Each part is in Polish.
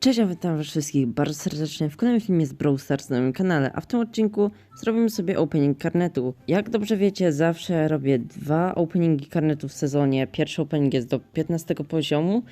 Cześć, ja witam was wszystkich bardzo serdecznie w kolejnym filmie z Brawl Stars na moim kanale, a w tym odcinku zrobimy sobie opening karnetu. Jak dobrze wiecie, zawsze robię dwa openingi karnetu w sezonie. Pierwszy opening jest do 15 poziomu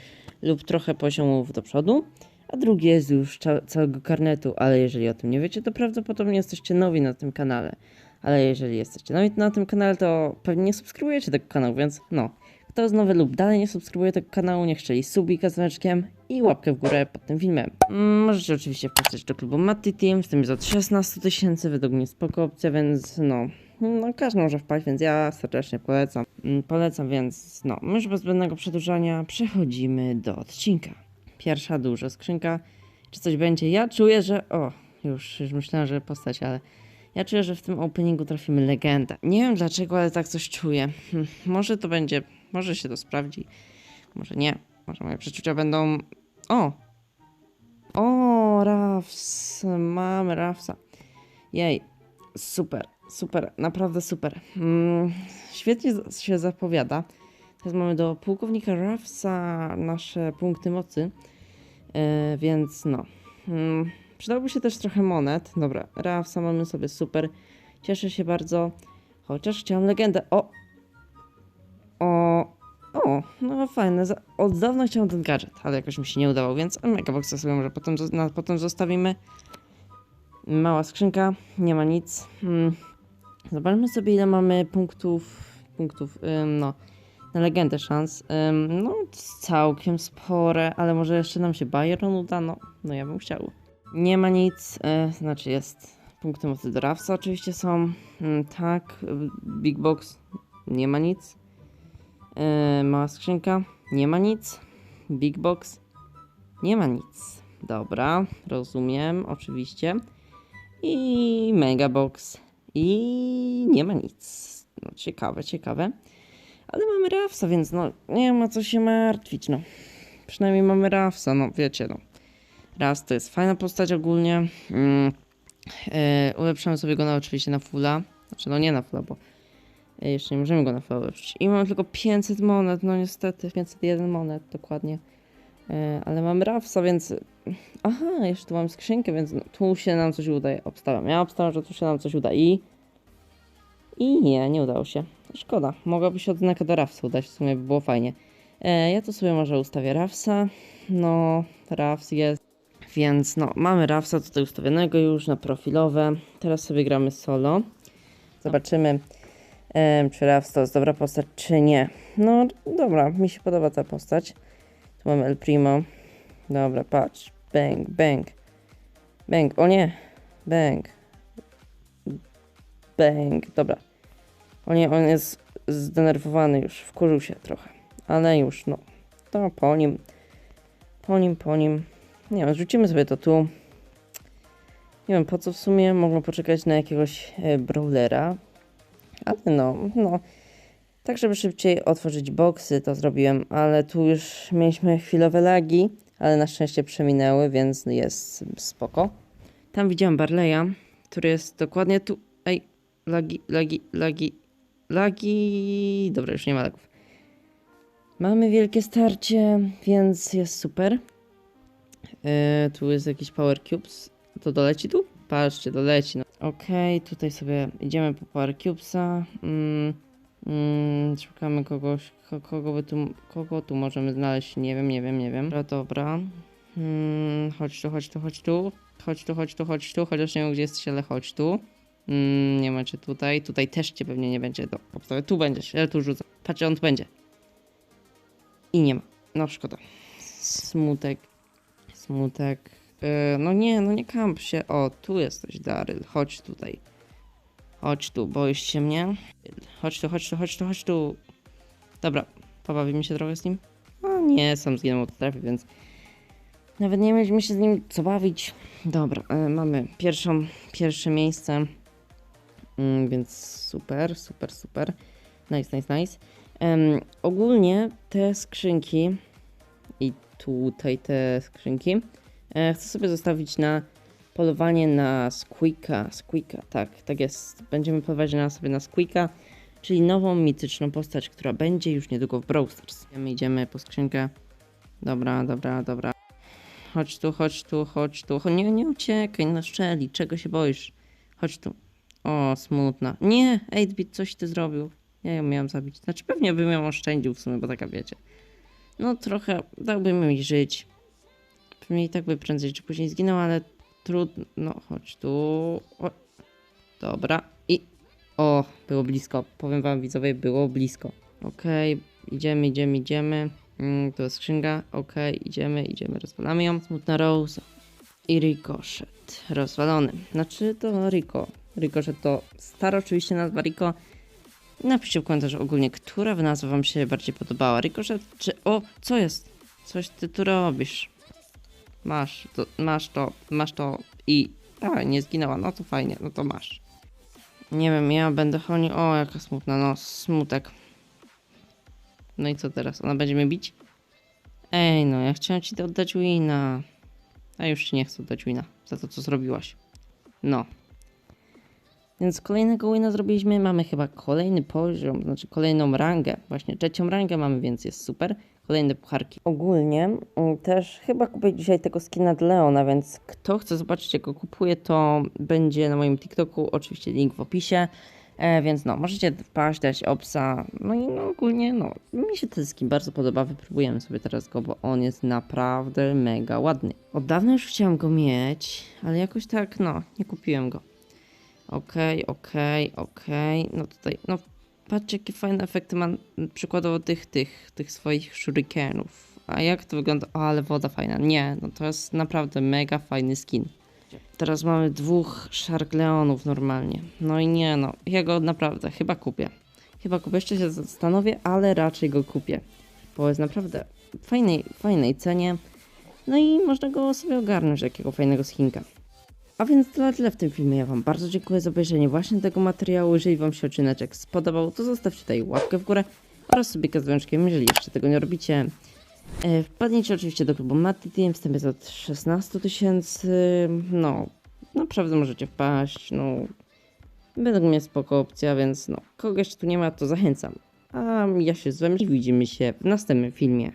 lub trochę poziomów do przodu, a drugi jest już ca- całego karnetu, ale jeżeli o tym nie wiecie, to prawdopodobnie jesteście nowi na tym kanale. Ale jeżeli jesteście nowi na tym kanale, to pewnie nie subskrybujecie tego kanału, więc no. Kto jest nowy lub dalej nie subskrybuje tego kanału, niech strzeli subika z i łapkę w górę pod tym filmem. Mm, Możecie oczywiście wpisać do klubu Matty Team, w tym jest od 16 tysięcy, według mnie spoko opcja, więc no, no każdy może wpaść, więc ja serdecznie polecam. Mm, Polecam, więc no, już bez zbędnego przedłużania przechodzimy do odcinka. Pierwsza duża skrzynka, czy coś będzie? Ja czuję, że, o, już, już myślałem, że postać, ale ja czuję, że w tym openingu trafimy legendę. Nie wiem dlaczego, ale tak coś czuję. Hm, Może to będzie, może się to sprawdzi, może nie. Może moje przeczucia będą... O! O, Rafs. Mamy Rafsa. Jej. Super, super, naprawdę super. Mm, świetnie się zapowiada. Teraz mamy do pułkownika Rafsa nasze punkty mocy. E, więc no. Mm, przydałby się też trochę monet. Dobra, Rafsa mamy sobie super. Cieszę się bardzo. Chociaż chciałam legendę. O! O! O, no fajne. Od dawna chciałem ten gadżet, ale jakoś mi się nie udało, więc Megaboxa sobie może potem, potem zostawimy. Mała skrzynka, nie ma nic. Hmm. Zobaczmy sobie ile mamy punktów, punktów, ym, no, na legendę szans. Ym, no, całkiem spore, ale może jeszcze nam się Byron uda, no, no ja bym chciał. Nie ma nic, e, znaczy jest punkty mocy do Rafsa oczywiście są, Mm, tak, y, Big Box, nie ma nic. Yy, mała skrzynka. Nie ma nic. Big box. Nie ma nic. Dobra, rozumiem, oczywiście. I mega box. I nie ma nic. No, ciekawe, ciekawe. Ale mamy Rafsa, więc no nie ma co się martwić, no. Przynajmniej mamy Rafsa, no wiecie, no. Raz to jest fajna postać ogólnie. Mm. Yy, ulepszamy sobie go na, oczywiście na fulla. Znaczy, no nie na fulla, bo Jeszcze nie możemy go na fałę ulepszyć. I mamy tylko 500 monet, no niestety, 501 monet dokładnie. E, ale mamy Rafsa, więc... Aha, jeszcze tu mam skrzynkę, więc no, tu się nam coś udaje. Obstawiam. Ja obstawiam, że tu się nam coś uda i... I nie, nie udało się. Szkoda. Mogłaby się odznaka do Rafsa udać, w sumie by było fajnie. E, ja tu sobie może ustawię Rafsa. No, Rafs jest. Więc no, mamy Rafsa tutaj ustawionego już na profilowe. Teraz sobie gramy solo. Zobaczymy, Czy Rafs to jest dobra postać, czy nie. No dobra, mi się podoba ta postać. Tu mamy El Primo. Dobra, patrz. Bang, bang. Bang, o nie. Bang. Bang, dobra. O nie, on jest zdenerwowany już, wkurzył się trochę. Ale już, no. To po nim. Po nim, po nim. Nie wiem, rzucimy sobie to tu. Nie wiem po co w sumie. Mogą poczekać na jakiegoś e, brawlera. Ale no, no. Tak, żeby szybciej otworzyć boksy, to zrobiłem, ale tu już mieliśmy chwilowe lagi, ale na szczęście przeminęły, więc jest spoko. Tam widziałem Barleya, który jest dokładnie tu. Ej, lagi, lagi, lagi, lagi. Dobra, już nie ma lagów. Mamy wielkie starcie, więc jest super. Yy, tu jest jakiś Power Cubes. To doleci tu? Patrzcie, doleci. No. Okej, tutaj sobie idziemy po Power Cubesa. Mm, mm, szukamy kogoś, ko, kogo, by tu, kogo tu możemy znaleźć. Nie wiem, nie wiem, nie wiem. Dobra, dobra. Mm, chodź tu, chodź tu, chodź tu. Chodź tu, chodź tu, chodź tu. Chociaż nie wiem, gdzie jesteś, ale chodź tu. Mm, nie ma cię tutaj. Tutaj też cię pewnie nie będzie. Do. Tu będziesz. Ja tu rzucę. Patrzcie, on tu będzie. I nie ma. No szkoda. Smutek. Smutek. Yy, no nie, no nie kamp się. O, tu jesteś, Daryl. Chodź tutaj. Chodź tu, boisz się mnie? Chodź tu, chodź tu, chodź tu, chodź tu. Dobra, pobawimy się trochę z nim? No nie, sam zginął od trafy, więc nawet nie mieliśmy się z nim co bawić. Dobra, e, mamy pierwszą, pierwsze miejsce. Mm, więc super, super, super. Nice, nice, nice. Em, ogólnie te skrzynki i tutaj te skrzynki e, chcę sobie zostawić na polowanie na Squeaka. Squeaka, tak, tak jest. Będziemy polować na sobie na Squeaka, czyli nową mityczną postać, która będzie już niedługo w Brawl Stars. My idziemy po skrzynkę. Dobra, dobra, dobra. chodź tu, chodź tu, chodź tu. Nie, nie uciekaj, no szczeli, czego się boisz? Chodź tu. O, smutna. Nie, 8-bit, coś ty zrobił. Ja ją miałam zabić. Znaczy pewnie bym ją oszczędził w sumie, bo taka wiecie. No trochę dałbym jej żyć. Pewnie i tak by prędzej czy później zginął, ale trudno. No, chodź tu. O. Dobra. I. O, było blisko. Powiem wam widzowie, było blisko. Okej, idziemy, idziemy, idziemy. Mm, to jest skrzynka. Okej, idziemy, idziemy, rozwalamy ją. Smutna Rose. I Ricochet. Rozwalony. Znaczy to Rico. Ricochet to stara oczywiście nazwa Rico. Napiszcie w komentarzu ogólnie, która nazwa wam się bardziej podobała. Ricochet czy... O, co jest? Coś ty tu robisz. Masz to, masz to, masz to i... A, nie zginęła, no to fajnie, no to masz. Nie wiem, ja będę chronił... O, jaka smutna, no, smutek. No i co teraz? Ona będzie mnie bić? Ej, no, ja chciałem ci oddać wina. A już ci nie chcę oddać wina za to, co zrobiłaś. No. Więc kolejnego wina zrobiliśmy. Mamy chyba kolejny poziom, znaczy kolejną rangę. Właśnie trzecią rangę mamy, więc jest super. Kolejne pucharki. Ogólnie mm, też chyba kupię dzisiaj tego skina dla Leona, więc kto chce zobaczyć jak go kupuję, to będzie na moim TikToku. Oczywiście link w opisie. E, więc no, możecie wpaść, dać obsa. No i no ogólnie, no, mi się ten skin bardzo podoba. Wypróbujemy sobie teraz go, bo on jest naprawdę mega ładny. Od dawna już chciałem go mieć, ale jakoś tak, no, nie kupiłem go. Okej, okej, okej. No tutaj, no patrzcie jakie fajne efekty ma przykładowo tych, tych, tych swoich shurikenów. A jak to wygląda? O, ale woda fajna. Nie, no to jest naprawdę mega fajny skin. Teraz mamy dwóch Shark Leonów normalnie. No i nie no, ja go naprawdę chyba kupię. Chyba kupię, jeszcze się zastanowię, ale raczej go kupię. Bo jest naprawdę w fajnej, fajnej cenie. No i można go sobie ogarnąć, jakiego fajnego skinka. A więc tyle, tyle w tym filmie. Ja Wam bardzo dziękuję za obejrzenie właśnie tego materiału. Jeżeli Wam się odcineczek spodobał, to zostawcie tutaj łapkę w górę oraz sobie z jeżeli jeszcze tego nie robicie. E, Wpadnijcie oczywiście do klubu Matty Team, wstęp jest od 16 tysięcy. No, naprawdę możecie wpaść. No, według mnie spoko opcja, więc no, kogoś tu nie ma, to zachęcam. A ja się z Wami widzimy się w następnym filmie.